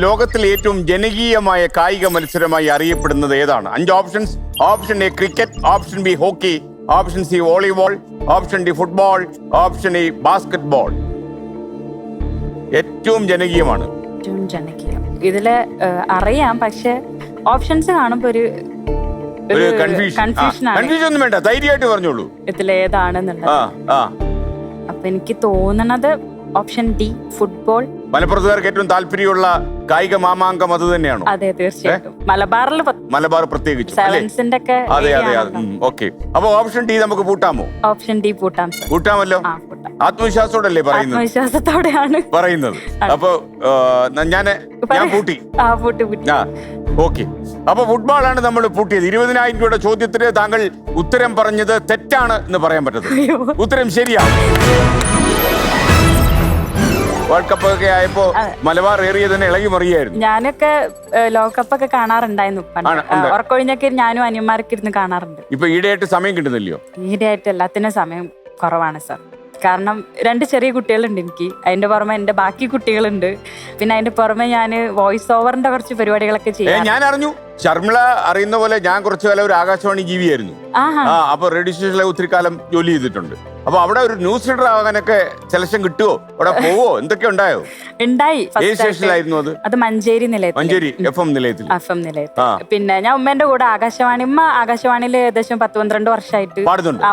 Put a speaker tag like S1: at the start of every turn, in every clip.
S1: ലോകത്തിലെ ഏറ്റവും ജനകീയമായ കായിക മത്സരമായി അറിയപ്പെടുന്നത് ഏതാണ്? അഞ്ച് options option A cricket option B hockey option C volleyball option D football option E basketball ഏറ്റവും ജനകീയമാണ്.
S2: ഏറ്റവും ജനകീയം. ഇതിൽ അറിയാം പക്ഷെ ഓപ്ഷൻസ് കാണുമ്പോ ഒരു
S1: ഒരു കൺഫ്യൂഷൻ
S2: കൺഫ്യൂഷൻ
S1: ഒന്നും വേണ്ട. ധൈര്യമായിട്ട് പറഞ്ഞോളൂ. ആ.
S2: അപ്പൊ എനിക്ക് തോന്നണത് ഓപ്ഷൻ ഡി ഫുട്ബോൾ.
S1: മലപ്പുറത്തുകാർക്ക് ഏറ്റവും താല്പര്യമുള്ള കായിക മാമാങ്കം അത് തന്നെയാണോ?
S2: അതെ തീർച്ചയായിട്ടും. മലബാറിൽ
S1: മലബാർ പ്രത്യേകിച്ച് അല്ലേ?
S2: സെവൻസിന്റെ ഒക്കെ
S1: അതെ അതെ. ഓക്കെ. അപ്പൊ ഓപ്ഷൻ ഡി നമുക്ക് പൂട്ടാമോ
S2: ഓപ്ഷൻ ഡി പൂട്ടാം സർ.
S1: കൂട്ടാമല്ലോ? ആത്മവിശ്വാസത്തോടല്ലേ പറയുന്നത്?
S2: ആത്മവിശ്വാസത്തോടെയാണ്.
S1: പറയുന്നത്. അപ്പൊ ഞാൻ ഞാൻ പൂട്ടി.
S2: ആ പൂട്ടി പൂട്ടി.
S1: ഓക്കെ. അപ്പൊ ഫുട്ബോളാണ് നമ്മൾ പൂട്ടിയത്. ഇരുപതിനായിരം രൂപയുടെ ചോദ്യത്തിന് താങ്കൾ ഉത്തരം പറഞ്ഞത് തെറ്റാണ് എന്ന് പറയാൻ പറ്റത്തില്ല. ഉത്തരം ശരിയാണ് വേൾഡ് കപ്പ് ഒക്കെ ആയപ്പോ മലബാർ ഏറിയ തന്നെ ഇളകി മറിയായിരുന്നു.
S2: ഞാനൊക്കെ ലോകകപ്പ് ഒക്കെ കാണാറുണ്ടായിരുന്നു ഉറക്കൊഴിഞ്ഞൊക്കെ ഞാനും അനിയന്മാരൊക്കെ ഇരുന്ന് കാണാറുണ്ട്.
S1: ഇപ്പൊ ഈടെയായിട്ട് സമയം കിട്ടുന്നില്ലയോ?
S2: ഈടെയായിട്ട് എല്ലാത്തിനും സമയം കുറവാണ് സർ. കാരണം രണ്ട് ചെറിയ കുട്ടികളുണ്ട് എനിക്ക്. അതിന്റെ പുറമെ എന്റെ ബാക്കി കുട്ടികളുണ്ട്. പിന്നെ അതിന്റെ പുറമെ ഞാൻ വോയിസ് ഓവറിന്റെ കുറച്ച് പരിപാടികളൊക്കെ ചെയ്യാം
S1: ഞാൻ അറിഞ്ഞു ശർമിള അറിയുന്ന പോലെ ഞാൻ കുറച്ചു കാലം ഒരു ആകാശവാണി ജീവിയായിരുന്നു. ആ അപ്പൊ റേഡിയോ സ്റ്റേഷനിലെ ഒത്തിരി കാലം ജോലി ചെയ്തിട്ടുണ്ട്. അപ്പൊ അവിടെ ഒരു ന്യൂസ് റീഡർ ആകാനൊക്കെ സെലക്ഷൻ കിട്ടുവോ? അവിടെ പോവോ? എന്തൊക്കെ ഉണ്ടായോ?
S2: ഉണ്ടായി
S1: ഏത് സ്റ്റേഷനിലായിരുന്നു അത്?
S2: അത് മഞ്ചേരി നിലയത്തിൽ
S1: മഞ്ചേരി എഫ് എം നിലയത്തിൽ
S2: എഫ് എം നിലയത്തിൽ പിന്നെ ഞാൻ ഉമ്മേന്റെ കൂടെ ആകാശവാണി ഉമ്മ ആകാശവാണിയിൽ ഏകദേശം പത്ത് പന്ത്രണ്ട് വർഷമായിട്ട്
S1: പാടുന്നുണ്ട്.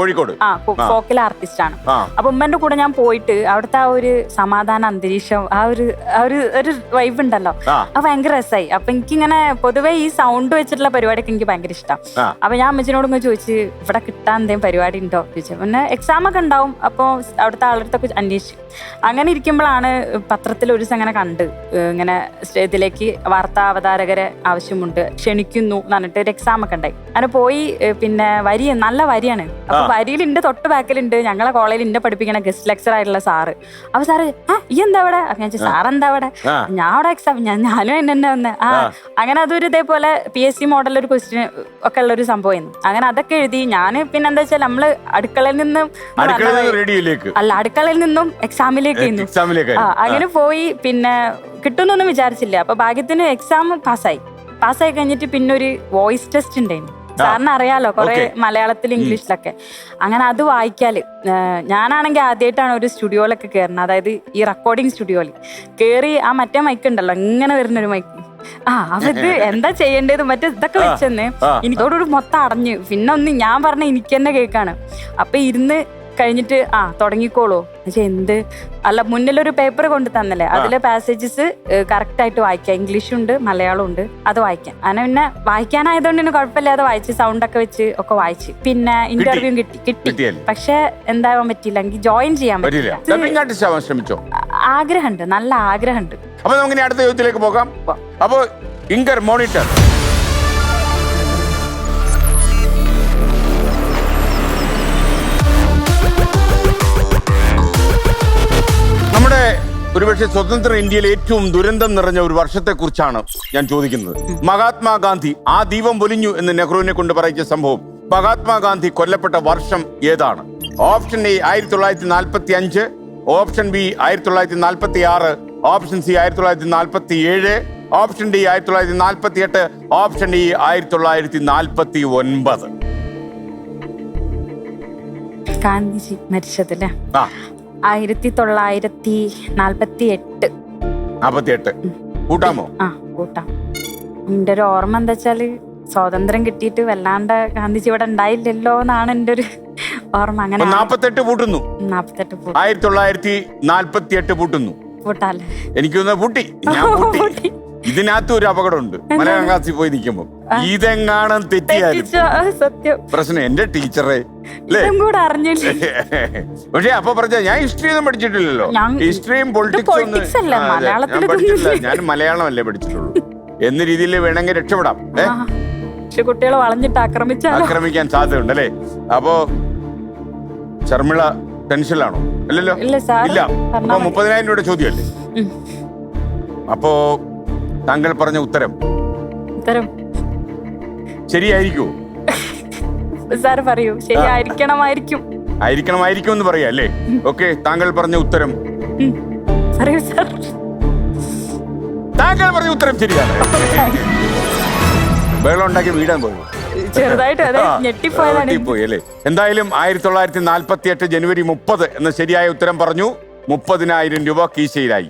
S1: കോഴിക്കോട്?
S2: ആ. ഫോക്കിൽ ആർട്ടിസ്റ്റ് ആണ് അപ്പൊ ഉമ്മന്റെ കൂടെ ഞാൻ പോയിട്ട് അവിടുത്തെ ആ ഒരു സമാധാന അന്തരീക്ഷം ആ ഒരു ആ ഒരു ഒരു വൈബ് ഉണ്ടല്ലോ.
S1: അപ്പൊ
S2: അത് ഭയങ്കര രസമായി അപ്പൊ എനിക്കിങ്ങനെ പൊതുവേ ഈ സൗണ്ട് വെച്ചിട്ടുള്ള പരിപാടിയൊക്കെ എനിക്ക് ഭയങ്കര ഇഷ്ടം. അപ്പൊ ഞാൻ അമ്മച്ചിനോട് ഇങ്ങനെ ചോദിച്ചു ഇവിടെ കിട്ടാൻ എന്തെങ്കിലും പരിപാടി ഉണ്ടോ? ചോദിച്ചു. പിന്നെ എക്സാം ഒക്കെ ഉണ്ടാവും. അപ്പോൾ അവിടുത്തെ ആളടുത്തൊക്കെ അന്വേഷിച്ചു അങ്ങനെ ഇരിക്കുമ്പോഴാണ് പത്രത്തിൽ ഒരു ദിവസം അങ്ങനെ കണ്ട് ഇങ്ങനെ ഇതിലേക്ക് വാർത്താ അവതാരകരെ ആവശ്യമുണ്ട് ക്ഷണിക്കുന്നു എന്ന് പറഞ്ഞിട്ട് ഒരു എക്സാം ഒക്കെ ഉണ്ടായി. അങ്ങനെ പോയി പിന്നെ വരി നല്ല വരിയാണ്. അപ്പൊ വരിയിലുണ്ട് തൊട്ട് ബാക്കിലുണ്ട് ഞങ്ങളെ കോളേജിൽ ഇന്റെ പഠിപ്പിക്കണ ഗസ്റ്റ് ലെക്ചർ ആയിട്ടുള്ള സാറ്. അപ്പൊ സാറ് ആ ഈ എന്താ അവിടെ? അപ്പൊ ഞാൻ സാർ എന്താ അവിടെ? ഞാൻ അവിടെ എക്സാം ഞാൻ ഞാനും എന്നെ തന്നെ വന്ന്. ആ. അങ്ങനെ അതൊരു ഇതേപോലെ പി എസ് സി മോഡൽ ഒരു ക്വസ്റ്റ്യൻ ഒക്കെ ഉള്ള ഒരു സംഭവമായിരുന്നു. അങ്ങനെ അതൊക്കെ എഴുതി ഞാൻ പിന്നെ എന്താ വെച്ചാൽ നമ്മൾ അടുക്കളയിൽ നിന്നും അല്ല അടുക്കളയിൽ നിന്നും ചെയ്യുന്നു
S1: എക്സാമിലേക്ക്
S2: അങ്ങനെ പോയി പിന്നെ കിട്ടുന്നൊന്നും വിചാരിച്ചില്ല. അപ്പൊ ഭാഗ്യത്തിന് എക്സാം പാസ്സായി പാസ്സായി കഴിഞ്ഞിട്ട് പിന്നെ ഒരു വോയിസ് ടെസ്റ്റ് ഉണ്ടായിരുന്നു സാറിന് അറിയാലോ കുറെ മലയാളത്തിൽ ഇംഗ്ലീഷിലൊക്കെ. അങ്ങനെ അത് വായിക്കാൽ. ഞാനാണെങ്കിൽ ആദ്യമായിട്ടാണ് ഒരു സ്റ്റുഡിയോയിലൊക്കെ കയറുന്നത് അതായത് ഈ റെക്കോർഡിംഗ് സ്റ്റുഡിയോയിൽ കയറി ആ മറ്റേ മൈക്ക് ഉണ്ടല്ലോ ഇങ്ങനെ വരുന്ന ഒരു മൈക്ക് ആ അവർക്ക് എന്താ ചെയ്യേണ്ടത്? മറ്റേ ഇതൊക്കെ വെച്ചെന്ന്. എനിക്കോടൊരു മൊത്തം അടഞ്ഞു. പിന്നെ ഒന്ന് ഞാൻ പറഞ്ഞ എനിക്ക് തന്നെ കേൾക്കാണ് അപ്പൊ ഇരുന്ന് കഴിഞ്ഞിട്ട് ആ തുടങ്ങിക്കോളൂ. പക്ഷെ എന്ത്? അല്ല മുന്നിലൊരു പേപ്പർ കൊണ്ട് തന്നല്ലേ? അതിലെ പാസേജസ് കറക്റ്റ് ആയിട്ട് വായിക്കാം. ഇംഗ്ലീഷും ഉണ്ട് മലയാളം ഉണ്ട് അത് വായിക്കാം. അങ്ങനെ പിന്നെ വായിക്കാനായതുകൊണ്ട് തന്നെ കുഴപ്പമില്ലാതെ വായിച്ച് സൗണ്ട് ഒക്കെ വെച്ച് ഒക്കെ വായിച്ച്. പിന്നെ ഇന്റർവ്യൂ കിട്ടി. കിട്ടി? പക്ഷെ എന്താവാൻ പറ്റില്ല എനിക്ക് ജോയിൻ ചെയ്യാൻ
S1: പറ്റില്ല ശ്രമിച്ചോ?
S2: ആഗ്രഹമുണ്ട്. നല്ല ആഗ്രഹമുണ്ട്.
S1: അപ്പൊ നമുക്ക് അടുത്ത ചോദ്യത്തിലേക്ക് പോകാം. അപ്പോ ഇങ്കർ മോണിറ്റർ ഒരുപക്ഷെ സ്വതന്ത്ര ഇന്ത്യയിൽ ഏറ്റവും ദുരന്തം നിറഞ്ഞ ഒരു വർഷത്തെ കുറിച്ചാണ് ഞാൻ ചോദിക്കുന്നത്. മഹാത്മാഗാന്ധി ആ ദീപം പൊലിഞ്ഞു എന്ന് നെഹ്റുവിനെ കൊണ്ട് പറയിച്ച സംഭവം മഹാത്മാഗാന്ധി കൊല്ലപ്പെട്ട വർഷം ഏതാണ്? ഓപ്ഷൻ എ ആയിരത്തി തൊള്ളായിരത്തി നാൽപ്പത്തി അഞ്ച് ഓപ്ഷൻ ബി ആയിരത്തി തൊള്ളായിരത്തി നാൽപ്പത്തി ആറ് ഓപ്ഷൻ സി ആയിരത്തി തൊള്ളായിരത്തി നാൽപ്പത്തി ഏഴ് ഓപ്ഷൻ ഡി ആയിരത്തി തൊള്ളായിരത്തി നാൽപ്പത്തി എട്ട് ഓപ്ഷൻ ഇ ആയിരത്തി തൊള്ളായിരത്തി നാൽപ്പത്തി ഒൻപത്
S2: ഗാന്ധിജി മരിച്ചതല്ലേ ആയിരത്തി തൊള്ളായിരത്തി നാൽപ്പത്തി എട്ട്
S1: കൂട്ടാമോ?
S2: ആ കൂട്ടാം. എന്റെ ഒരു ഓർമ്മ എന്താ വെച്ചാൽ സ്വാതന്ത്ര്യം കിട്ടിയിട്ട് വല്ലാണ്ട് ഗാന്ധിജി ഇവിടെ ഉണ്ടായില്ലല്ലോ എന്നാണ് എന്റെ ഒരു ഓർമ്മ. അങ്ങനെ
S1: നാൽപ്പത്തെട്ട് പൂട്ടുന്നു.
S2: നാൽപ്പത്തെട്ട്
S1: ആയിരത്തി തൊള്ളായിരത്തി നാൽപ്പത്തി എട്ട് പൂട്ടുന്നു പൂട്ടി. ഞാൻ പൂട്ടി. ഇതിനകത്തും ഒരു അപകടമുണ്ട്. മലയാളം ക്ലാസ്സിൽ പോയി നിൽക്കുമ്പോൾ ഇതെങ്ങാണെന്ന് തെറ്റിയാലും.
S2: സത്യം.
S1: പ്രശ്നം എന്റെ ടീച്ചറെ
S2: കൂടെ അറിഞ്ഞില്ല?
S1: പക്ഷെ അപ്പൊ പറഞ്ഞ ഞാൻ ഹിസ്റ്ററി ഒന്നും പഠിച്ചിട്ടില്ലല്ലോ ഹിസ്റ്ററിയും പൊളിറ്റിക്സും ഞാൻ
S2: മലയാളം അല്ലേ?
S1: ഞാൻ പഠിച്ചിട്ടുള്ളൂ. എന്ന രീതിയിൽ വേണമെങ്കിൽ രക്ഷപ്പെടാം
S2: പക്ഷെ കുട്ടികളെ വളഞ്ഞിട്ട്
S1: ആക്രമിക്കാൻ സാധ്യതയുണ്ട് അല്ലേ? അപ്പോ ശർമിള ടെൻഷനിലാണോ അല്ലല്ലോ
S2: ഇല്ല
S1: അപ്പൊ. മുപ്പതിനായിരം രൂപയുടെ ചോദ്യമല്ലേ. അപ്പോ താങ്കൾ പറഞ്ഞ ഉത്തരം.
S2: ഉത്തരം.
S1: ശരിയായിരിക്കുമോ
S2: സാർ പറയൂ ശരിയായിരിക്കണമായിരിക്കും
S1: ആയിരിക്കണമായിരിക്കും. എന്ന് പറയാ അല്ലേ? ഓക്കെ താങ്കൾ പറഞ്ഞ ഉത്തരം.
S2: പറയൂ സാർ.
S1: താങ്കൾ പറഞ്ഞ ഉത്തരം ശരിയാണ്. വെള്ളം ഉണ്ടാക്കി വീടാൻ പോയി.
S2: ചെറുതായിട്ട് അതെ ഞെട്ടിപ്പോയതാണ്.
S1: ഞെട്ടിപ്പോയി അല്ലേ? എന്തായാലും ആയിരത്തി തൊള്ളായിരത്തി നാൽപ്പത്തി എട്ട് ജനുവരി മുപ്പത് എന്ന ശരിയായ ഉത്തരം പറഞ്ഞു. മുപ്പതിനായിരം രൂപ കീശയിലായി.